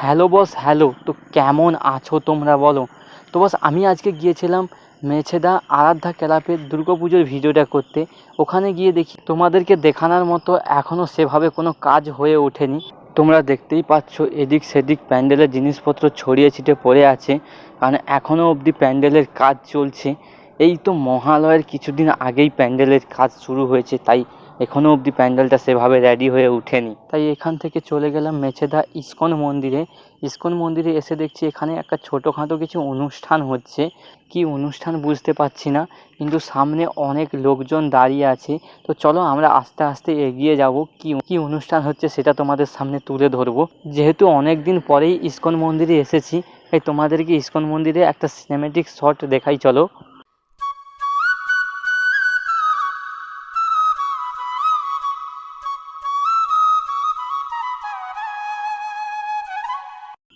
Hello boss, hello. তো কেমন আছো তোমরা বলো? তো বস, আমি আজকে গিয়েছিলাম মেছেদা আরাধ্যা ক্লাবের পুজোর ভিডিওটা করতে। ওখানে গিয়ে দেখি তোমাদেরকে দেখানোর মতো এখনও সেভাবে কোনো কাজ হয়ে ওঠেনি। তোমরা দেখতেই পাচ্ছ, এদিক সেদিক প্যান্ডেলের জিনিসপত্র ছড়িয়ে ছিটে পড়ে আছে, কারণ এখনও অবধি প্যান্ডেলের কাজ চলছে। এই তো মহালয়ের কিছুদিন আগেই প্যান্ডেলের কাজ শুরু হয়েছে, তাই এখনও অবধি প্যান্ডেলটা সেভাবে রেডি হয়ে ওঠেনি তাই এখান থেকে চলে গেলাম মেছেদা ইস্কন মন্দিরে। ইস্কন মন্দিরে এসে দেখছি এখানে একটা ছোটোখাটো কিছু অনুষ্ঠান হচ্ছে। কি অনুষ্ঠান বুঝতে পারছি না, কিন্তু সামনে অনেক লোকজন দাঁড়িয়ে আছে। তো চলো আমরা আস্তে আস্তে এগিয়ে যাব। কি কি অনুষ্ঠান হচ্ছে সেটা তোমাদের সামনে তুলে ধরবো। যেহেতু অনেক দিন পরেই ইস্কন মন্দিরে এসেছি, তাই তোমাদেরকে ইস্কন মন্দিরে একটা সিনেমেটিক শট দেখাই চলো।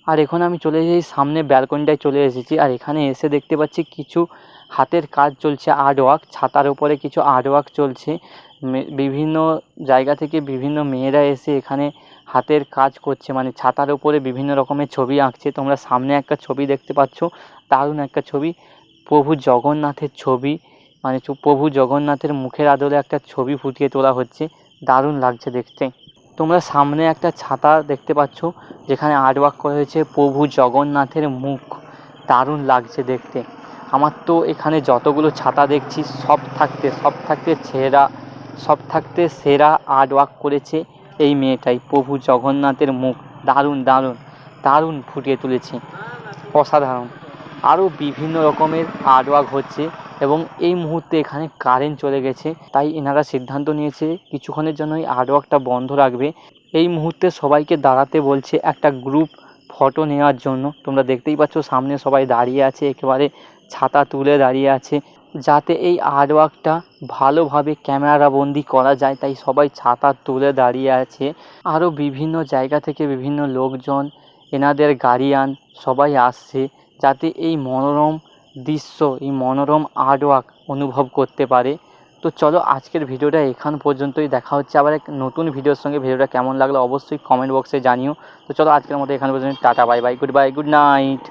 আর এখন আমি চলে এসেছি, সামনে ব্যালকনিটায় চলে এসেছি। আর এখানে এসে দেখতে পাচ্ছি কিছু হাতের কাজ চলছে আর্ট ওয়ার্ক ছাতার উপরে কিছু আর্ট ওয়ার্ক চলছে বিভিন্ন জায়গা থেকে বিভিন্ন মেয়েরা এসে এখানে হাতের কাজ করছে। মানে ছাতার উপরে বিভিন্ন রকমের ছবি আঁকছে। তোমরা সামনে একটা ছবি দেখতে পাচ্ছ, দারুণ একটা ছবি। প্রভু জগন্নাথের ছবি মানে প্রভু জগন্নাথের মুখের আদলে একটা ছবি ফুটিয়ে তোলা হচ্ছে। দারুণ লাগছে দেখতে। তোমরা সামনে একটা ছাতা দেখতে পাচ্ছ, যেখানে আর্ট ওয়ার্ক করা হয়েছে প্রভু জগন্নাথের মুখ। দারুণ লাগছে দেখতে। আমার তো এখানে যতগুলো ছাতা দেখছি, সব থাকতে সব থাকতে সেরা সব থাকতে সেরা আর্ট ওয়ার্ক করেছে এই মেয়েটাই, প্রভু জগন্নাথের মুখ। দারুণ দারুণ দারুণ ফুটিয়ে তুলেছে। অসাধারণ। আরও বিভিন্ন রকমের আর্ট ওয়ার্ক হচ্ছে। এবং এই মুহূর্তে এখানে কারেন্ট চলে গেছে, তাই এনারা সিদ্ধান্ত নিয়েছে কিছুক্ষণের জন্য এই আর্ট ওয়ার্কটা বন্ধ রাখবে। এই মুহূর্তে সবাইকে দাঁড়াতে বলছে একটা গ্রুপ ফটো নেওয়ার জন্য। তোমরা দেখতেই পাচ্ছ সামনে সবাই দাঁড়িয়ে আছে, একেবারে ছাতা তুলে দাঁড়িয়ে আছে। যাতে এই আর্ট ওয়ার্কটা ভালোভাবে ক্যামেরা বন্দি করা যায়, তাই সবাই ছাতা তুলে দাঁড়িয়ে আছে। আরও বিভিন্ন জায়গা থেকে বিভিন্ন লোকজন, এনাদের গার্ডিয়ান সবাই আসছে, যাতে এই মনোরম দৃশ্য, এই মনোরম আর্ট ওয়ার্ক অনুভব করতে পারে। তো চলো আজকের ভিডিওটা এখান পর্যন্তই। দেখা হচ্ছে আবার এক নতুন ভিডিওর সঙ্গে। ভিডিওটা কেমন লাগল অবশ্যই কমেন্ট বক্সে জানিও। তো চলো আজকের মতো এখান পর্যন্ত। Tata bye bye good bye good night